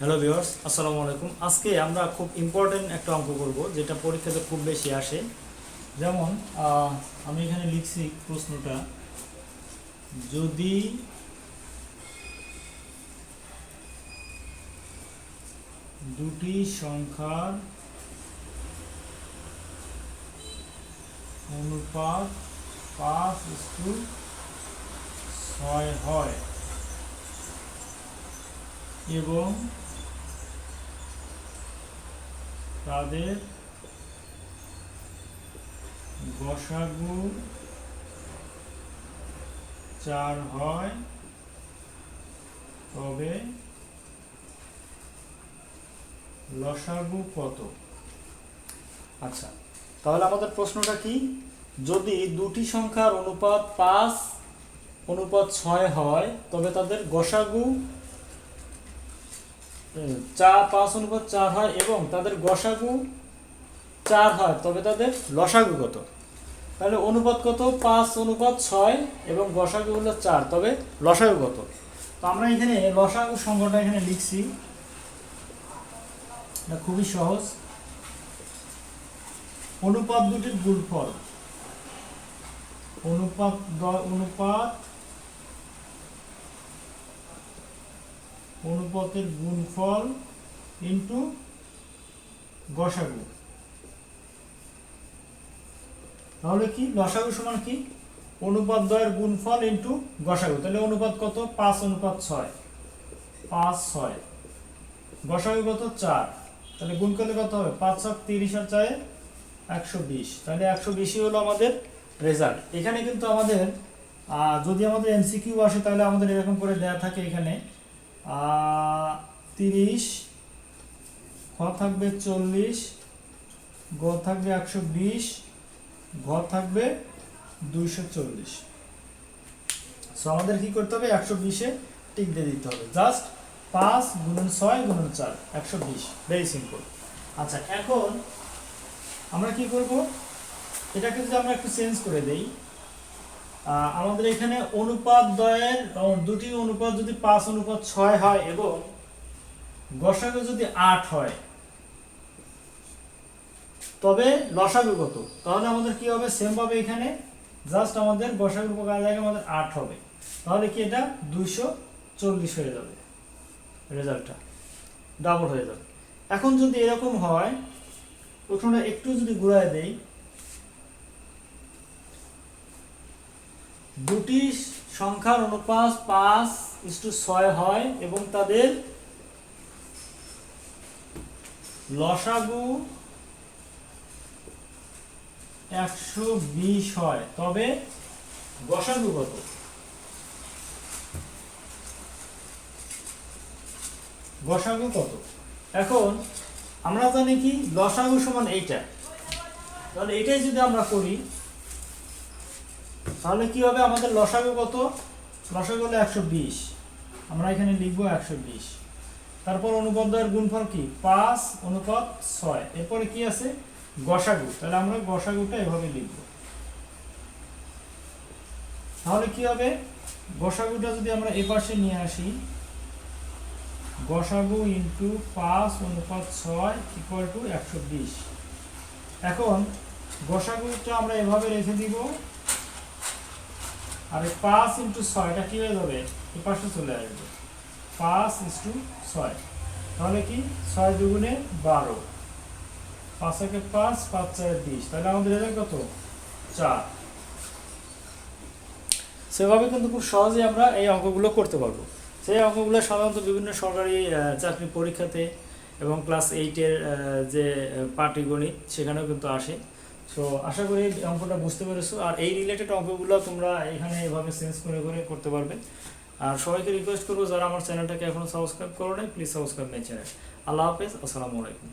Hello viewers, আসসালামু আলাইকুম। আজকে আমরা খুব ইম্পর্টেন্ট একটা অঙ্ক করব, যেটা পরীক্ষাতে খুব বেশি আসে। যেমন আমি এখানে লিখছি প্রশ্নটা, যদি দুটি সংখ্যার অনুপাত পাঁচ ইস্টু ছয় হয় এবং তাদের গসাগু চার হয়। তবে লসাগু কত? আচ্ছা তাহলে আমাদের প্রশ্নটা কি? যদি দুটি সংখ্যার অনুপাত পাঁচ, অনুপাত ছয় হয়, তবে তাদের গসাগু চার, পাঁচ অনুপাত চার হয় এবং তাদের গসাগু চার হয়, তবে তাদের লসাগু কত? তাহলে অনুপাত কত? পাঁচ অনুপাত ছয় এবং গসাগু হলো চার, তবে লসাগু কত? তো আমরা এখানে লসাগু সংখ্যাটা এখানে লিখছি। এটা খুবই সহজ। অনুপাত দুটির গুণফল। অনুপাত অনুপাত অনুপাতের গুণফল ইন্টু গসাগু। তাহলে কি? লসাগু সমান কি? অনুপাত দ্বয়ের গুণফল ইন্টু গসাগু। তাহলে অনুপাত কত? পাঁচ অনুপাত ছয়। পাঁচ ছয়। গসাগু কত? চার। তাহলে গুণ করলে কত হবে? পাঁচ ছক তিরিশ আর চারে একশো বিশ। তাহলে একশো বিশই হলো আমাদের রেজাল্ট। এখানে কিন্তু আমাদের যদি আমাদের এমসিকিউ আসে তাহলে আমাদের এরকম করে দেয়া থাকে এখানে। তিরিশ খ থাকবে চল্লিশ গ থাকবে একশো বিশ ঘ থাকবে দুইশো চল্লিশ। সো আমাদের কি করতে হবে? একশো বিশে টিক দিয়ে দিতে হবে। জাস্ট পাঁচ গুণন ছয় গুণন চার, একশো বিশ। ভেরি সিম্পল আচ্ছা এখন আমরা কি করব? এটাকে যদি আমরা একটু চেঞ্জ করে দেই আমাদের এখানে অনুপাত দ্বয়ের ও, দুটি অনুপাত যদি পাঁচ অনুপাত ছয় হয় এবং গসাগু যদি আট হয় তবে লসাগু কত? তাহলে আমাদের কি হবে? সেম ভাবে এখানে। জাস্ট আমাদের গসাগুর প্রকার জায়গায় আমাদের আট হবে। তাহলে কি এটা? দুইশো চল্লিশ হয়ে যাবে। রেজাল্টটা ডাবল হয়ে যাবে। এখন যদি এরকম হয় প্রথমে একটু যদি ঘুরায় দেই দুটি সংখ্যার অনুপাত পাঁচ ইস্টু ছয় হয় এবং তাদের লসাগু একশো বিশ হয়। তবে গসাগু কত? গসাগু কত? এখন আমরা জানি কি, লসাগু সমান এইটা। তাহলে এটাই যদি আমরা করি তাহলে কি হবে? আমাদের লসাগু কত? লসাগু হলো একশো বিশ। আমরা এখানে লিখব একশো বিশ। তারপর অনুপাত দ্বয়ের গুণফল কি? পাঁচ অনুপাত ছয়। এরপরে কি আছে? গসাগু। তাহলে আমরা গসাগুটা এভাবে লিখব। তাহলে কি হবে? গসাগুটা যদি আমরা এপাশে নিয়ে আসি, গসাগু ইন্টু পাঁচ অনুপাত ছয় ইকুয়াল টু একশো বিশ। এখন গসাগুটা আমরা এভাবে রেখে দিব আর এই পাঁচ ইন্টু ছয় এটা কি হয়ে যাবে? এ পাশে চলে আসবে। পাঁচ ইন্টু ছয়। তাহলে কি? ছয় দুগুণে বারো। পাঁচ একে পাঁচ পাঁচ চারে বিশ। তাহলে আমাদের রেজাল্ট কত? চার। সেভাবে কিন্তু খুব সহজেই আমরা এই অঙ্কগুলো করতে পারব। সেই অঙ্কগুলো সাধারণত বিভিন্ন সরকারি চাকরি পরীক্ষাতে এবং ক্লাস এইটের যে পাটিগণিত সেখানেও কিন্তু আসে। তো আশা করি অঙ্কটা বুঝতে পেরেছ। আর এই রিলেটেড অঙ্কগুলো তোমরা এখানে এভাবে চেঞ্জ করে করে করতে পারবে। আর সবাইকে রিকোয়েস্ট করব, যারা আমার চ্যানেলটাকে এখনও সাবস্ক্রাইব করো নাই প্লিজ সাবস্ক্রাইব মাই চ্যানেল আল্লাহ হাফেজ, আসসালামু আলাইকুম।